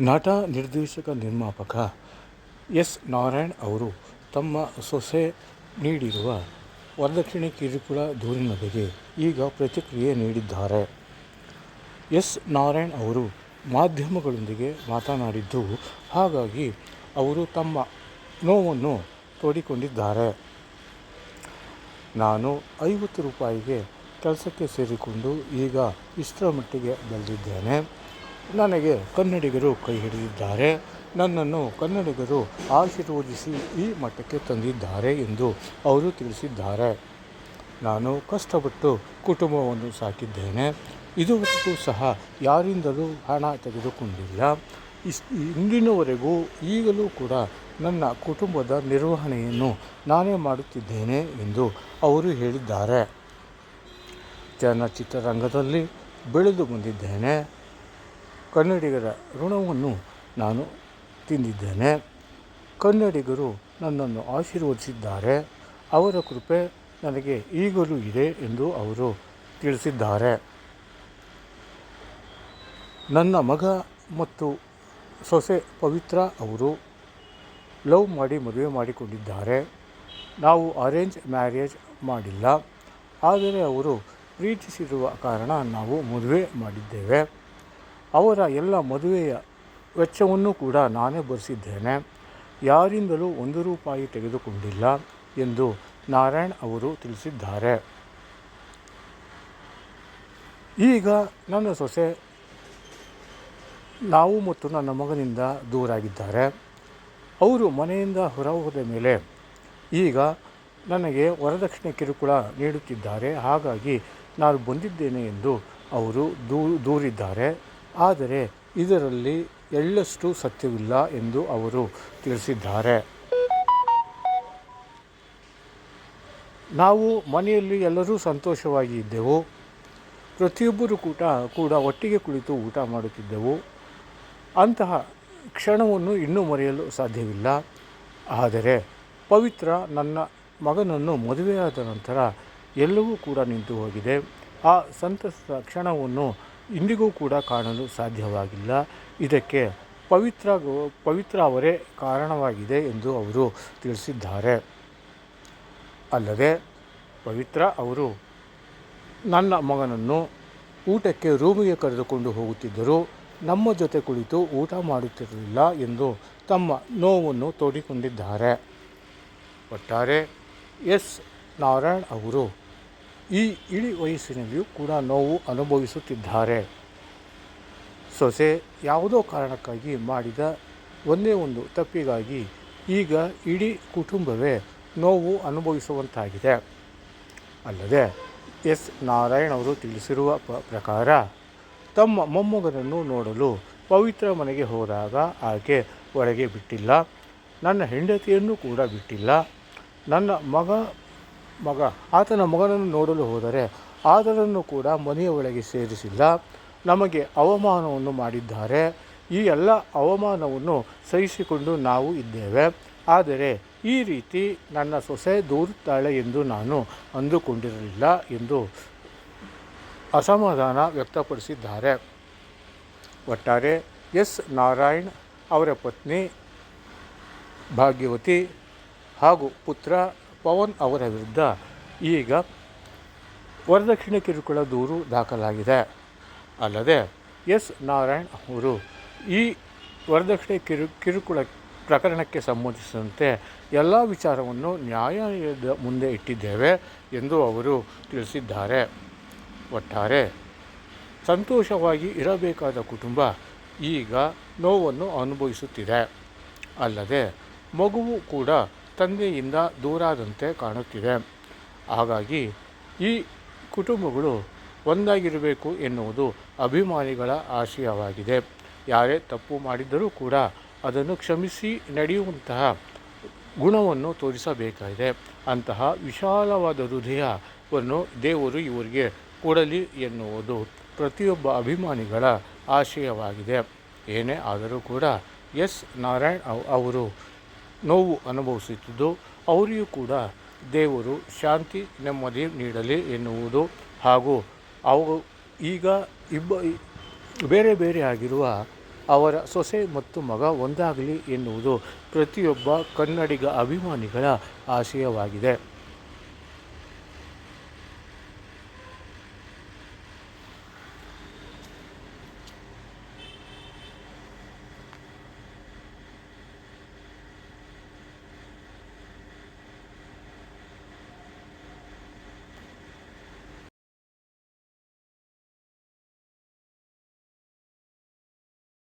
ನಟ, ನಿರ್ದೇಶಕ, ನಿರ್ಮಾಪಕ ಎಸ್. ನಾರಾಯಣ್ ಅವರು ತಮ್ಮ ಸೊಸೆ ನೀಡಿರುವ ವರದಕ್ಷಿಣೆ ಕಿರುಕುಳ ದೂರಿನ ಬಗ್ಗೆ ಈಗ ಪ್ರತಿಕ್ರಿಯೆ ನೀಡಿದ್ದಾರೆ. ಎಸ್. ನಾರಾಯಣ್ ಅವರು ಮಾಧ್ಯಮಗಳೊಂದಿಗೆ ಮಾತನಾಡಿದ್ದು, ಹಾಗಾಗಿ ಅವರು ತಮ್ಮ ನೋವನ್ನು ತೋಡಿಕೊಂಡಿದ್ದಾರೆ. ನಾನು ಐವತ್ತು ರೂಪಾಯಿಗೆ ಕೆಲಸಕ್ಕೆ ಸೇರಿಕೊಂಡು ಈಗ ಇಷ್ಟರ ಮಟ್ಟಿಗೆ ಬೆಳೆದಿದ್ದೇನೆ. ನನಗೆ ಕನ್ನಡಿಗರು ಕೈ ಹಿಡಿದಿದ್ದಾರೆ, ನನ್ನನ್ನು ಕನ್ನಡಿಗರು ಆಶೀರ್ವದಿಸಿ ಈ ಮಟ್ಟಕ್ಕೆ ತಂದಿದ್ದಾರೆ ಎಂದು ಅವರು ತಿಳಿಸಿದ್ದಾರೆ. ನಾನು ಕಷ್ಟಪಟ್ಟು ಕುಟುಂಬವನ್ನು ಸಾಕಿದ್ದೇನೆ. ಇದುವರೆಗೂ ಸಹ ಯಾರಿಂದಲೂ ಹಣ ತೆಗೆದುಕೊಂಡಿಲ್ಲ. ಇಂದಿನವರೆಗೂ ಈಗಲೂ ಕೂಡ ನನ್ನ ಕುಟುಂಬದ ನಿರ್ವಹಣೆಯನ್ನು ನಾನೇ ಮಾಡುತ್ತಿದ್ದೇನೆ ಎಂದು ಅವರು ಹೇಳಿದ್ದಾರೆ. ಚಲನಚಿತ್ರರಂಗದಲ್ಲಿ ಬೆಳೆದು ಬಂದಿದ್ದೇನೆ ಕನ್ನಡಿಗರ ಋಣವನ್ನು ನಾನು ತಿಂದಿದ್ದೇನೆ. ಕನ್ನಡಿಗರು ನನ್ನನ್ನು ಆಶೀರ್ವದಿಸಿದ್ದಾರೆ. ಅವರ ಕೃಪೆ ನನಗೆ ಈಗಲೂ ಇದೆ ಎಂದು ಅವರು ತಿಳಿಸಿದ್ದಾರೆ. ನನ್ನ ಮಗ ಮತ್ತು ಸೊಸೆ ಪವಿತ್ರ ಅವರು ಲವ್ ಮಾಡಿ ಮದುವೆ ಮಾಡಿಕೊಂಡಿದ್ದಾರೆ. ನಾವು ಅರೇಂಜ್ ಮ್ಯಾರೇಜ್ ಮಾಡಿಲ್ಲ. ಆದರೆ ಅವರು ಪ್ರೀತಿಸಿರುವ ಕಾರಣ ನಾವು ಮದುವೆ ಮಾಡಿದ್ದೇವೆ. ಅವರ ಎಲ್ಲ ಮದುವೆಯ ವೆಚ್ಚವನ್ನು ಕೂಡ ನಾನೇ ಭರಿಸಿದ್ದೇನೆ. ಯಾರಿಂದಲೂ ಒಂದು ರೂಪಾಯಿ ತೆಗೆದುಕೊಂಡಿಲ್ಲ ಎಂದು ನಾರಾಯಣ್ ಅವರು ತಿಳಿಸಿದ್ದಾರೆ. ಈಗ ನನ್ನ ಸೊಸೆ ನಾವು ಮತ್ತು ನನ್ನ ಮಗನಿಂದ ದೂರಾಗಿದ್ದಾರೆ. ಅವರು ಮನೆಯಿಂದ ಹೊರ ಹೋದ ಮೇಲೆ ಈಗ ನನಗೆ ವರದಕ್ಷಿಣೆ ಕಿರುಕುಳ ನೀಡುತ್ತಿದ್ದಾರೆ. ಹಾಗಾಗಿ ನಾನು ಬಂದಿದ್ದೇನೆ ಎಂದು ಅವರು ದೂರಿದ್ದಾರೆ. ಆದರೆ ಇದರಲ್ಲಿ ಎಳ್ಳಷ್ಟು ಸತ್ಯವಿಲ್ಲ ಎಂದು ಅವರು ತಿಳಿಸಿದ್ದಾರೆ. ನಾವು ಮನೆಯಲ್ಲಿ ಎಲ್ಲರೂ ಸಂತೋಷವಾಗಿ ಇದ್ದೆವು. ಪ್ರತಿಯೊಬ್ಬರು ಕೂಡ ಕೂಡ ಒಟ್ಟಿಗೆ ಕುಳಿತು ಊಟ ಮಾಡುತ್ತಿದ್ದೆವು. ಅಂತಹ ಕ್ಷಣವನ್ನು ಇನ್ನೂ ಮರೆಯಲು ಸಾಧ್ಯವಿಲ್ಲ. ಆದರೆ ಪವಿತ್ರ ನನ್ನ ಮಗನನ್ನು ಮದುವೆಯಾದ ನಂತರ ಎಲ್ಲವೂ ಕೂಡ ನಿಂತು ಹೋಗಿದೆ. ಆ ಸಂತಸದ ಕ್ಷಣವನ್ನು ಇಂದಿಗೂ ಕೂಡ ಕಾಣಲು ಸಾಧ್ಯವಾಗಿಲ್ಲ. ಇದಕ್ಕೆ ಪವಿತ್ರ ಪವಿತ್ರ ಅವರೇ ಕಾರಣವಾಗಿದೆ ಎಂದು ಅವರು ತಿಳಿಸಿದ್ದಾರೆ. ಅಲ್ಲದೆ ಪವಿತ್ರ ಅವರು ನನ್ನ ಮಗನನ್ನು ಊಟಕ್ಕೆ ರೂಮಿಗೆ ಕರೆದುಕೊಂಡು ಹೋಗುತ್ತಿದ್ದರು. ನಮ್ಮ ಜೊತೆ ಕುಳಿತು ಊಟ ಮಾಡುತ್ತಿರಲಿಲ್ಲ ಎಂದು ತಮ್ಮ ನೋವನ್ನು ತೋಡಿಕೊಂಡಿದ್ದಾರೆ. ಒಟ್ಟಾರೆ ಎಸ್ ನಾರಾಯಣ್ ಅವರು ಈ ಇಳಿ ವಯಸ್ಸಿನಲ್ಲಿಯೂ ಕೂಡ ನೋವು ಅನುಭವಿಸುತ್ತಿದ್ದಾರೆ. ಸೊಸೆ ಯಾವುದೋ ಕಾರಣಕ್ಕಾಗಿ ಮಾಡಿದ ಒಂದೇ ಒಂದು ತಪ್ಪಿಗಾಗಿ ಈಗ ಇಡೀ ಕುಟುಂಬವೇ ನೋವು ಅನುಭವಿಸುವಂತಾಗಿದೆ. ಅಲ್ಲದೆ ಎಸ್. ನಾರಾಯಣ್ ಅವರು ತಿಳಿಸಿರುವ ಪ್ರಕಾರ ತಮ್ಮ ಮೊಮ್ಮಗನನ್ನು ನೋಡಲು ಪವಿತ್ರ ಮನೆಗೆ ಹೋದಾಗ ಆಕೆ ಒಳಗೆ ಬಿಟ್ಟಿಲ್ಲ. ನನ್ನ ಹೆಂಡತಿಯನ್ನು ಕೂಡ ಬಿಟ್ಟಿಲ್ಲ. ನನ್ನ ಮಗ ಮಗ. ಆತನ ಮಗನನ್ನು ನೋಡಲು ಹೋದರೆ ಆತನನ್ನು ಕೂಡ ಮನೆಯ ಒಳಗೆ ಸೇರಿಸಿಲ್ಲ. ನಮಗೆ ಅವಮಾನವನ್ನು ಮಾಡಿದ್ದಾರೆ. ಈ ಎಲ್ಲ ಅವಮಾನವನ್ನು ಸಹಿಸಿಕೊಂಡು ನಾವು ಇದ್ದೇವೆ. ಆದರೆ ಈ ರೀತಿ ನನ್ನ ಸೊಸೆ ದೂರುತ್ತಾಳೆ ಎಂದು ನಾನು ಅಂದುಕೊಂಡಿರಲಿಲ್ಲ ಎಂದು ಅಸಮಾಧಾನ ವ್ಯಕ್ತಪಡಿಸಿದ್ದಾರೆ. ಒಟ್ಟಾರೆ ಎಸ್. ನಾರಾಯಣ್ ಅವರ ಪತ್ನಿ ಭಾಗ್ಯವತಿ ಹಾಗೂ ಪುತ್ರ ಪವನ್ ಅವರ ವಿರುದ್ಧ ಈಗ ವರದಕ್ಷಿಣೆ ಕಿರುಕುಳ ದೂರು ದಾಖಲಾಗಿದೆ. ಅಲ್ಲದೆ ಎಸ್ ನಾರಾಯಣ್ ಅವರು ಈ ವರದಕ್ಷಿಣೆ ಕಿರು, ಕಿರುಕುಳ ಪ್ರಕರಣಕ್ಕೆ ಸಂಬಂಧಿಸಿದಂತೆ ಎಲ್ಲ ವಿಚಾರವನ್ನು ನ್ಯಾಯಾಲಯದ ಮುಂದೆ ಇಟ್ಟಿದ್ದೇವೆ ಎಂದು ಅವರು ತಿಳಿಸಿದ್ದಾರೆ. ಒಟ್ಟಾರೆ ಸಂತೋಷವಾಗಿ ಇರಬೇಕಾದ ಕುಟುಂಬ ಈಗ ನೋವನ್ನು ಅನುಭವಿಸುತ್ತಿದೆ. ಅಲ್ಲದೆ ಮಗುವು ಕೂಡ ತಂದೆಯಿಂದ ದೂರಾದಂತೆ ಕಾಣುತ್ತಿದೆ. ಹಾಗಾಗಿ ಈ ಕುಟುಂಬಗಳು ಒಂದಾಗಿರಬೇಕು ಎನ್ನುವುದು ಅಭಿಮಾನಿಗಳ ಆಶಯವಾಗಿದೆ. ಯಾರೇ ತಪ್ಪು ಮಾಡಿದ್ದರೂ ಕೂಡ ಅದನ್ನು ಕ್ಷಮಿಸಿ ನಡೆಯುವಂತಹ ಗುಣವನ್ನು ತೋರಿಸಬೇಕಾಗಿದೆ. ಅಂತಹ ವಿಶಾಲವಾದ ಹೃದಯವನ್ನು ದೇವರು ಇವರಿಗೆ ಕೊಡಲಿ ಎನ್ನುವುದು ಪ್ರತಿಯೊಬ್ಬ ಅಭಿಮಾನಿಗಳ ಆಶಯವಾಗಿದೆ. ಏನೇ ಆದರೂ ಕೂಡ ಎಸ್. ನಾರಾಯಣ್ ಅವ್- ಅವರು ನೋವು ಅನುಭವಿಸುತ್ತಿದ್ದು, ಅವರಿಗೂ ಕೂಡ ದೇವರು ಶಾಂತಿ ನೆಮ್ಮದಿ ನೀಡಲಿ ಎನ್ನುವುದು. ಹಾಗೂ ಅವು ಈಗ ಇಬ್ಬ, ಬೇರೆ ಬೇರೆ ಆಗಿರುವ ಅವರ ಸೊಸೆ ಮತ್ತು ಮಗ ಒಂದಾಗಲಿ ಎನ್ನುವುದು ಪ್ರತಿಯೊಬ್ಬ ಕನ್ನಡಿಗ ಅಭಿಮಾನಿಗಳ ಆಶಯವಾಗಿದೆ.